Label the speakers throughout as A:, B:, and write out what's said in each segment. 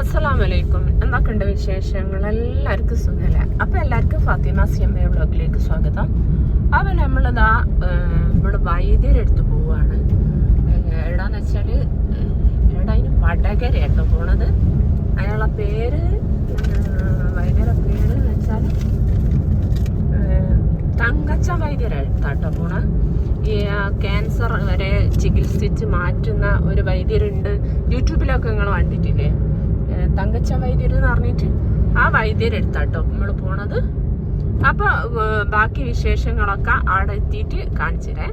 A: അസ്സലാമലൈക്കും. എന്തൊക്കെയുണ്ട് വിശേഷങ്ങൾ? എല്ലാവർക്കും സുഖമല്ലേ അപ്പം എല്ലാവർക്കും ഫാത്തിമ സി എം എ വ്ളോഗിലേക്ക് സ്വാഗതം. അപ്പം നമ്മളിതാ നമ്മൾ വൈദ്യരെടുത്ത് പോവുകയാണ് എവിടെയെന്ന് വെച്ചാൽ എവിടെ അതിന് വടകരയാട്ടോ പോണത്. അയാളെ പേര് വൈദ്യരുടെ പേര് എന്ന് വെച്ചാൽ തങ്കച്ച വൈദ്യരെടുത്താട്ടോ പോണ. ഈ ക്യാൻസർ വരെ ചികിത്സിച്ച് മാറ്റുന്ന ഒരു വൈദ്യരുണ്ട്. യൂട്യൂബിലൊക്കെ നിങ്ങൾ കണ്ടിട്ടില്ലേ തങ്കച്ച വൈദ്യർ എന്ന് പറഞ്ഞിട്ട് ആ വൈദ്യരെടുത്താട്ടോ നമ്മൾ പോണത്. അപ്പൊ ഏ, ബാക്കി വിശേഷങ്ങളൊക്കെ അവിടെ എത്തിയിട്ട് കാണിച്ചിരേ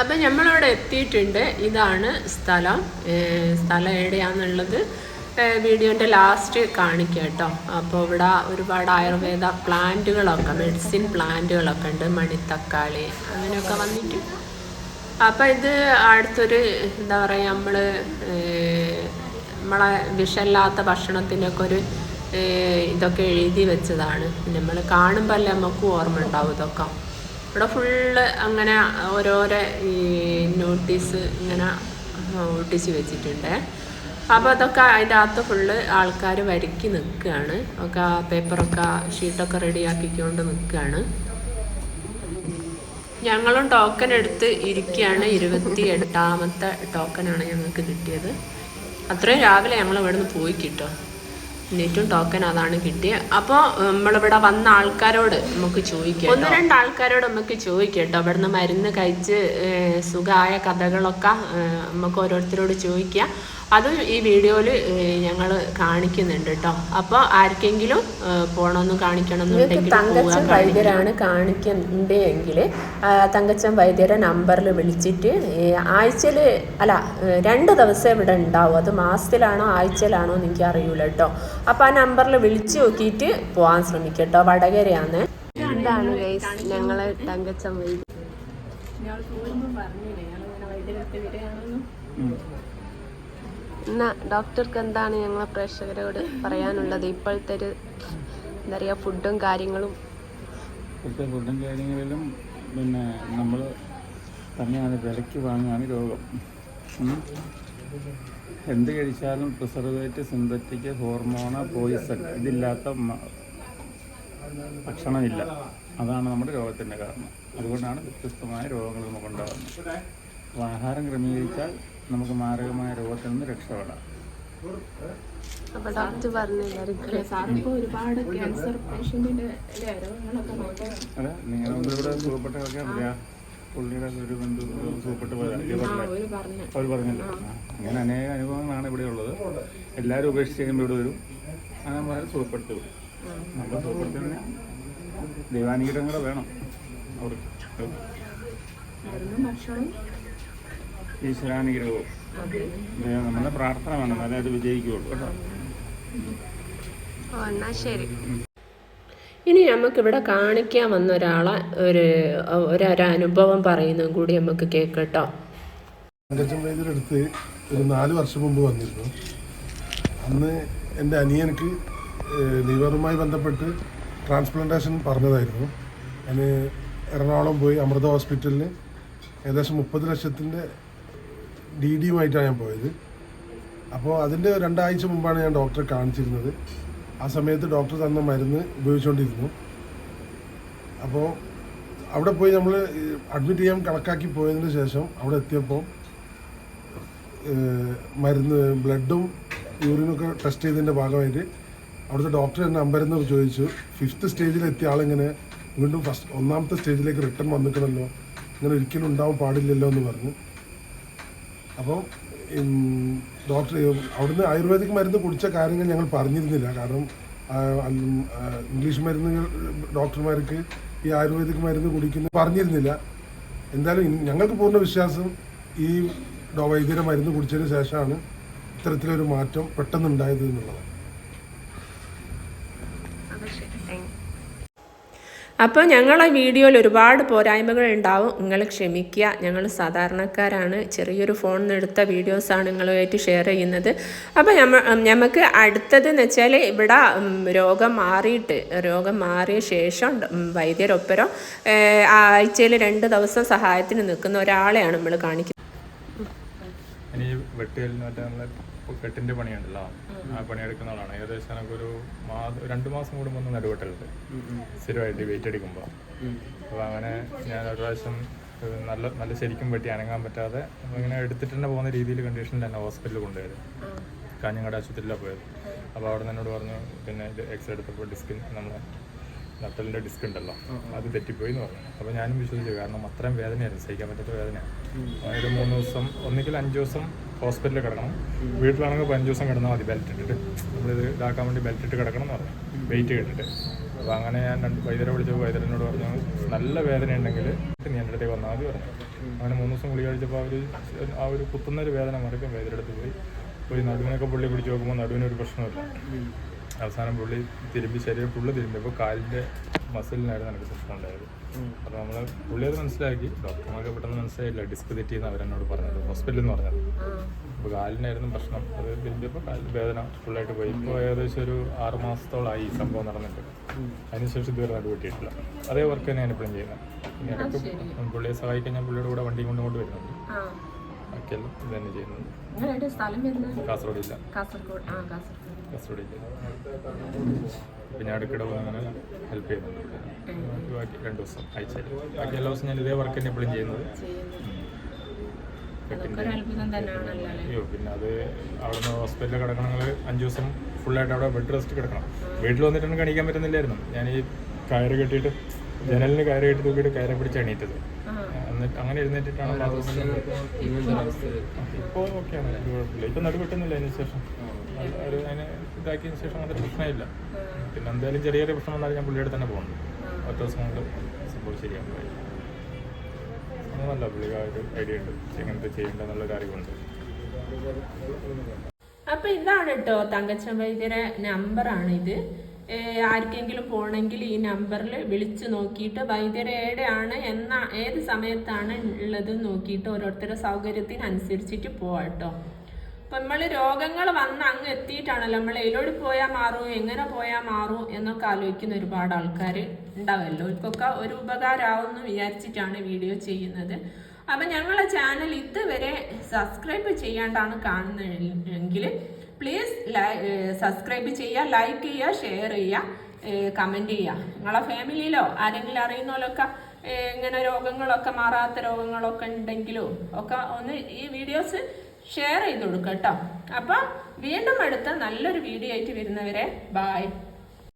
A: അപ്പം നമ്മളിവിടെ എത്തിയിട്ടുണ്ട്. ഇതാണ് സ്ഥലം. സ്ഥലം എവിടെയാണെന്നുള്ളത് വീഡിയോന്റെ ലാസ്റ്റ് കാണിക്കുക കേട്ടോ. അപ്പോൾ ഇവിടെ ഒരുപാട് ആയുർവേദ പ്ലാന്റുകളൊക്കെ മെഡിസിൻ പ്ലാന്റുകളൊക്കെ ഉണ്ട്. മണിത്തക്കാളി അങ്ങനെയൊക്കെ വന്നിട്ട്. അപ്പം ഇത് അടുത്തൊരു എന്താ പറയുക നമ്മൾ നമ്മളെ വിഷമില്ലാത്ത ഭക്ഷണത്തിനൊക്കെ ഒരു ഇതൊക്കെ എഴുതി വെച്ചതാണ്. നമ്മൾ കാണുമ്പോൾ അല്ലേ നമുക്ക് ഓർമ്മ ഉണ്ടാവും ഇതൊക്കെ. ഇവിടെ ഫുള്ള് അങ്ങനെ ഓരോരോ ഈ നോട്ടീസ് ഇങ്ങനെ ഒട്ടിച്ച് വെച്ചിട്ടുണ്ട്. അപ്പോൾ അതൊക്കെ അതിന്റെ അകത്ത് ഫുള്ള് ആൾക്കാർ വരിക്കി നിൽക്കുകയാണ് ഒക്കെ ആ പേപ്പറൊക്കെ ഷീട്ടൊക്കെ റെഡിയാക്കിക്കൊണ്ട് നിൽക്കുകയാണ് ഞങ്ങളും ടോക്കൺ എടുത്ത് ഇരിക്കുകയാണ് ഇരുപത്തി എട്ടാമത്തെ ടോക്കണാണ് ഞങ്ങൾക്ക് കിട്ടിയത്. അത്രയും രാവിലെ ഞങ്ങൾ ഇവിടെ നിന്ന് പോയി കിട്ടും നെറ്റും ടോക്കൺ അതാണ് കിട്ടിയത് അപ്പോൾ നമ്മളിവിടെ വന്ന ആൾക്കാരോട് നമുക്ക് ചോദിക്കാം ഒന്ന് രണ്ട് ആൾക്കാരോട് നമുക്ക് ചോദിക്കാം കേട്ടോ ഇവിടുന്ന് മരുന്ന് കഴിച്ച് സുഖമായ കഥകളൊക്കെ നമുക്ക് ഓരോരുത്തരോട് ചോദിക്കാം. അതും ഈ വീഡിയോയിൽ ഞങ്ങൾ കാണിക്കുന്നുണ്ട് കേട്ടോ അപ്പോൾ ആർക്കെങ്കിലും പോണമെന്ന് കാണിക്കണമെന്നുണ്ടെങ്കിൽ തങ്കച്ചൻ വൈദ്യരാണ് കാണിക്കുന്നുണ്ടെങ്കിൽ തങ്കച്ചൻ വൈദ്യരെ നമ്പറിൽ വിളിച്ചിട്ട് ആഴ്ചയിൽ അല്ല രണ്ട് ദിവസം ഇവിടെ ഉണ്ടാവും. അത് മാസത്തിലാണോ ആഴ്ചയിലാണോ എന്ന് എനിക്ക് അറിയൂല കേട്ടോ അപ്പോൾ ആ നമ്പറിൽ വിളിച്ച് നോക്കിയിട്ട് പോകാൻ ശ്രമിക്കുക കേട്ടോ വടകരയാണ്. എന്താണ് ഞങ്ങൾ തങ്കച്ചൻ വൈദ്യ എന്നാ ഡോക്ടർക്ക് എന്താണ് ഞങ്ങളെ പ്രേക്ഷകരോട് പറയാനുള്ളത്? ഇപ്പോഴത്തെ ഒരു എന്താ പറയുക ഫുഡും കാര്യങ്ങളും?
B: ഇപ്പോഴത്തെ ഫുഡും കാര്യങ്ങളിലും പിന്നെ നമ്മൾ തന്നെയാണ് വിലയ്ക്ക് വാങ്ങുകയാണ് രോഗം. എന്ത് കഴിച്ചാലും പ്രിസർവേറ്റ് സിന്തറ്റിക് ഹോർമോണ പോയിസൺ ഇതില്ലാത്ത ഭക്ഷണമില്ല. അതാണ് നമ്മുടെ രോഗത്തിന്റെ കാരണം. അതുകൊണ്ടാണ് വ്യത്യസ്തമായ രോഗങ്ങൾ നമുക്കുണ്ടാകുന്നത്. ആഹാരം ക്രമീകരിച്ചാൽ നമുക്ക് മാരകമായ രോഗത്തിൽ നിന്ന് രക്ഷപ്പെടാം. നിങ്ങൾ ഇവിടെ സുഖപ്പെട്ടവരൊക്കെ അറിയാ പുള്ളിയുടെ ഒരു ബന്ധു സുഖപ്പെട്ട് അവർ പറഞ്ഞില്ല. അങ്ങനെ അനേക അനുഭവങ്ങളാണ് ഇവിടെ ഉള്ളത്. എല്ലാവരും ഉപേക്ഷിച്ച് കഴിയുമ്പോൾ ഇവിടെ വരും. അങ്ങനെ വളരെ സുഖപ്പെടുത്തി വിടും നമ്മൾ സുഖപ്പെടുത്തുന്നതിന് ദൈവാനുഗ്രഹം വേണം. അവർക്ക്.
A: ഭക്ഷണം.
B: ഈശ്വരാനുഗ്രഹവും. നമ്മുടെ പ്രാർത്ഥന വേണം എന്നാലേ അത് വിജയിക്കുകയുള്ളൂ കേട്ടോ.
A: ശരി. ഇനി നമുക്കിവിടെ കാണിക്കാൻ വന്ന ഒരാളെ ഒരു ഒരനുഭവം പറയുന്നതും കൂടി നമുക്ക് കേൾക്കട്ടോ
C: അടുത്ത് ഒരു നാല് വർഷം മുമ്പ് വന്നിരുന്നു. അന്ന് എന്റെ അനിയനക്ക് ലിവറുമായി ബന്ധപ്പെട്ട് ട്രാൻസ്പ്ലാന്റേഷൻ പറഞ്ഞതായിരുന്നു. ഞാൻ എറണാകുളം പോയി അമൃത ഹോസ്പിറ്റലിൽ ഏകദേശം മുപ്പത് ലക്ഷത്തിന്റെ ഡി ഡിയുമായിട്ടാണ് ഞാൻ പോയത്. അപ്പോൾ അതിന്റെ രണ്ടാഴ്ച മുമ്പാണ് ഞാൻ ഡോക്ടറെ കാണിച്ചിരുന്നത്. ആ സമയത്ത് ഡോക്ടർ തന്ന മരുന്ന് ഉപയോഗിച്ചുകൊണ്ടിരുന്നു. അപ്പോൾ അവിടെ പോയി നമ്മൾ അഡ്മിറ്റ് ചെയ്യാൻ കണക്കാക്കി പോയതിന് ശേഷം അവിടെ എത്തിയപ്പോൾ മരുന്ന് ബ്ലഡും യൂറിനൊക്കെ ടെസ്റ്റ് ചെയ്തതിന്റെ ഭാഗമായിട്ട് അവിടുത്തെ ഡോക്ടർ എന്നെ അമ്പരന്ന് ചോദിച്ചു ഫിഫ്ത്ത് സ്റ്റേജിലെത്തിയ ആളിങ്ങനെ? വീണ്ടും ഫസ്റ്റ് ഒന്നാമത്തെ സ്റ്റേജിലേക്ക് റിട്ടേൺ വന്നിക്കണമല്ലോ. ഇങ്ങനെ ഒരിക്കലും ഉണ്ടാവാൻ പാടില്ലല്ലോ എന്ന് പറഞ്ഞു. അപ്പോൾ ഡോക്ടർ അവിടുന്ന് ആയുർവേദിക് മരുന്ന് കുടിച്ച കാര്യങ്ങൾ ഞങ്ങൾ പറഞ്ഞിരുന്നില്ല. കാരണം ഇംഗ്ലീഷ് മരുന്നുകൾ ഡോക്ടർമാർക്ക് ഈ ആയുർവേദിക് മരുന്ന് കുടിക്കുന്നു പറഞ്ഞിരുന്നില്ല. എന്തായാലും ഞങ്ങൾക്ക് പൂർണ വിശ്വാസം ഈ വൈദ്യരെ മരുന്ന് കുടിച്ചതിന് ശേഷമാണ് ഇത്തരത്തിലൊരു മാറ്റം പെട്ടെന്നുണ്ടായത് എന്നുള്ളത്.
A: അപ്പോൾ ഞങ്ങളെ വീഡിയോയിൽ ഒരുപാട് പോരായ്മകൾ ഉണ്ടാവും. നിങ്ങൾ ക്ഷമിക്കുക. ഞങ്ങൾ സാധാരണക്കാരാണ്. ചെറിയൊരു ഫോണിൽ എടുത്ത വീഡിയോസാണ് നിങ്ങളുമായിട്ട് ഷെയർ ചെയ്യുന്നത്. അപ്പോൾ ഞമ്മ നമുക്ക് അടുത്തതെന്ന് വെച്ചാൽ ഇവിടെ രോഗം മാറിയിട്ട് രോഗം മാറിയ ശേഷം വൈദ്യരൊപ്പരം ആഴ്ചയിൽ രണ്ട് ദിവസം സഹായത്തിന് നിൽക്കുന്ന ഒരാളെയാണ് നമ്മൾ കാണിക്കുന്നത്.
B: കെട്ടിന്റെ പണിയുണ്ടല്ലോ ആ പണിയെടുക്കുന്ന ആളാണ്. ഏകദേശം എനിക്കൊരു മാസം രണ്ടു മാസം കൂടുമ്പോൾ ഒന്ന് നടുവെട്ടലുണ്ട്. സ്ഥിരമായിട്ട് വെയിറ്റ് അടിക്കുമ്പോ അപ്പോൾ അങ്ങനെ ഞാൻ ഒരു പ്രാവശ്യം നല്ല നല്ല ശരിക്കും പറ്റി അനങ്ങാൻ പറ്റാതെ ഇങ്ങനെ എടുത്തിട്ട് തന്നെ പോകുന്ന രീതിയിൽ കണ്ടീഷനിൽ തന്നെ ഹോസ്പിറ്റലിൽ കൊണ്ടുപോയത്. കാഞ്ഞങ്ങാട് ആശുപത്രിയിലാണ് പോയത്. അപ്പോൾ അവിടെ നിന്നോട് പറഞ്ഞു പിന്നെ ഇത് എക്സ്റേ എടുത്തപ്പോൾ ഡിസ്കിൻ നമ്മളെ നട്ടലിന്റെ ഡിസ്ക് ഉണ്ടല്ലോ. അത് തെറ്റിപ്പോയി എന്ന് പറഞ്ഞു. അപ്പോൾ ഞാനും വിശ്വസിച്ചു കാരണം അത്രയും വേദനയായിരുന്നു സഹിക്കാൻ പറ്റാത്ത വേദനയാണ്. ഒരു മൂന്ന് ദിവസം ഒന്നുകിൽ അഞ്ച് ദിവസം ഹോസ്പിറ്റലിൽ കിടക്കണം. വീട്ടിലാണെങ്കിൽ അഞ്ച് ദിവസം കിടന്നാൽ മതി ബെൽറ്റ് ഇട്ടിട്ട്. നമ്മളിത് ഇതാക്കാൻ വേണ്ടി ബെൽറ്റ് ഇട്ട് കിടക്കണം എന്ന് പറഞ്ഞു. വെയിറ്റ് ഇട്ടിട്ട് അപ്പോൾ അങ്ങനെ ഞാൻ രണ്ട് വൈദ്യരെ വിളിച്ചപ്പോൾ വൈദ്യരനോട് പറഞ്ഞു നല്ല വേദന ഉണ്ടെങ്കിൽ നീ എന്റെ അടുത്തേക്ക് വന്നാൽ മതി പറഞ്ഞു. അങ്ങനെ മൂന്ന് ദിവസം ഗുളിക കഴിച്ചപ്പോൾ അവർ ആ ഒരു കുത്തുന്ന ഒരു വേദന മറക്കും വൈദ്യരടുത്ത് പോയി. പോയി നടുവിനൊക്കെ പുള്ളി പിടിച്ച് നോക്കുമ്പോൾ നടുവിനൊരു പ്രശ്നമില്ല അവസാനം പുള്ളി തിരുമ്പി ശരീരം ഫുള്ള് തിരുമ്പിയപ്പോൾ കാലിന്റെ മസിലിനായിരുന്നു എനിക്ക് പ്രശ്നം ഉണ്ടായത്. അപ്പോൾ നമ്മൾ പുള്ളി അത് മനസ്സിലാക്കി. ഡോക്ടർമാർക്ക് പെട്ടെന്ന് മനസ്സിലായില്ല. ഡിസ്ക് തെറ്റിയെന്ന് അവരെന്നോട് പറഞ്ഞത്. ഹോസ്പിറ്റലിൽ നിന്ന് പറഞ്ഞത്. അപ്പോൾ കാലിനായിരുന്നു പ്രശ്നം. അത് തിരുമ്പിയപ്പോൾ കാലിൽ വേദന ഫുള്ളായിട്ട് പോയി. ഇപ്പോൾ ഏകദേശം ഒരു ആറ് മാസത്തോളമായി ഈ സംഭവം നടന്നിട്ട്. അതിനുശേഷം ഇതുവരെ നടുവെട്ടിയിട്ടില്ല അതേ വർക്ക് ഞാൻ ഇപ്പോഴും ചെയ്യുന്നത്. ഇടയ്ക്ക് പുള്ളിയെ സഹായിക്കാൻ ഞാൻ പുള്ളിയുടെ കൂടെ വണ്ടിയും കൊണ്ട് കൊണ്ട് വരുന്നുണ്ട്. ബാക്കിയെല്ലാം ഇത് തന്നെ ചെയ്യുന്നത് കാസർഗോഡ് ഇല്ല
A: കാസർഗോഡ്. ആ കാസർഗോഡ്.
B: ഇല്ല പിന്നെ അടുക്കിടെ വന്ന് അങ്ങനെ ഹെൽപ്പ് ചെയ്യുന്നുണ്ട്. ബാക്കി രണ്ട് ദിവസം ആഴ്ചയിൽ ബാക്കി എല്ലാ ദിവസവും ഞാൻ ഇതേ വർക്ക് തന്നെ എപ്പോഴും ചെയ്യുന്നത്. അയ്യോ പിന്നെ അത് അവിടുന്ന് ഹോസ്പിറ്റലിൽ കിടക്കണങ്ങൾ അഞ്ച് ദിവസം ഫുള്ളായിട്ട് അവിടെ ബെഡ് റെസ്റ്റ് കിടക്കണം. വീട്ടിൽ വന്നിട്ടൊന്നും കണിക്കാൻ പറ്റുന്നില്ലായിരുന്നു. ഞാൻ ഈ കയറ് കെട്ടിയിട്ട് ജനലിന് കയറ് കെട്ടി തൂക്കിയിട്ട് കയറി പിടിച്ച് എണീറ്റത്.
A: ആ.
B: എന്നിട്ട് അങ്ങനെ എഴുന്നേറ്റിട്ടാണ് ഇപ്പോൾ ഓക്കെയാണ്. കുഴപ്പമില്ല. ഇപ്പം നടുപെട്ടുന്നില്ല അതിന് ശേഷം. അതിന് ഇതാക്കിയതിന് ശേഷം അങ്ങനത്തെ പ്രശ്നമില്ല. പിന്നെ എന്തായാലും ചെറിയ ചെറിയ പ്രശ്നം വന്നാലും ഞാൻ പുള്ളിയുടെ തന്നെ പോകുന്നുണ്ട് ഒറ്റ ദിവസം കൊണ്ട് സംഭവം ശരിയാണ് നല്ല പുള്ളിക്ക് ഒരു ഐഡിയ ഉണ്ട്. എങ്ങനത്തെ ചെയ്യേണ്ടതെന്നുള്ളൊരു അറിവുണ്ട്.
A: അപ്പൊ ഇതാണ് കേട്ടോ തങ്കച്ചൻ വൈദ്യരെ നമ്പറാണ് ഇത്. ആർക്കെങ്കിലും പോകണമെങ്കിൽ ഈ നമ്പറിൽ വിളിച്ചു നോക്കിയിട്ട് വൈദ്യരെ എവിടെയാണ് എന്ന ഏത് സമയത്താണ് ഉള്ളത് നോക്കിയിട്ട് ഓരോരുത്തരുടെ സൗകര്യത്തിനനുസരിച്ചിട്ട് പോവാം കേട്ടോ അപ്പൊ നമ്മൾ രോഗങ്ങൾ വന്ന് അങ്ങ് എത്തിയിട്ടാണല്ലോ. നമ്മൾ എയിലോട് പോയാൽ മാറും എങ്ങനെ പോയാൽ മാറും എന്നൊക്കെ ആലോചിക്കുന്ന ഒരുപാട് ആൾക്കാർ ഉണ്ടാവുമല്ലോ ഇവർക്കൊക്കെ ഒരു ഉപകാരമാവും എന്ന് വിചാരിച്ചിട്ടാണ് വീഡിയോ ചെയ്യുന്നത്. അപ്പം ഞങ്ങളെ ചാനൽ ഇതുവരെ സബ്സ്ക്രൈബ് ചെയ്യാണ്ടാണ് കാണുന്നതെങ്കിൽ പ്ലീസ് സബ്സ്ക്രൈബ് ചെയ്യുക ലൈക്ക് ചെയ്യുക ഷെയർ ചെയ്യുക കമന്റ് ചെയ്യുക നിങ്ങളെ ഫാമിലിയിലോ ആരെങ്കിലും അറിയുന്നവരൊക്കെ ഇങ്ങനെ രോഗങ്ങളൊക്കെ മാറാത്ത രോഗങ്ങളൊക്കെ ഉണ്ടെങ്കിലോ ഒക്കെ ഒന്ന് ഈ വീഡിയോസ് ഷെയർ ചെയ്ത് കൊടുക്കുക കേട്ടോ. അപ്പം വീണ്ടും അടുത്ത നല്ലൊരു വീഡിയോ ആയിട്ട് വരുന്നവരെ ബായ്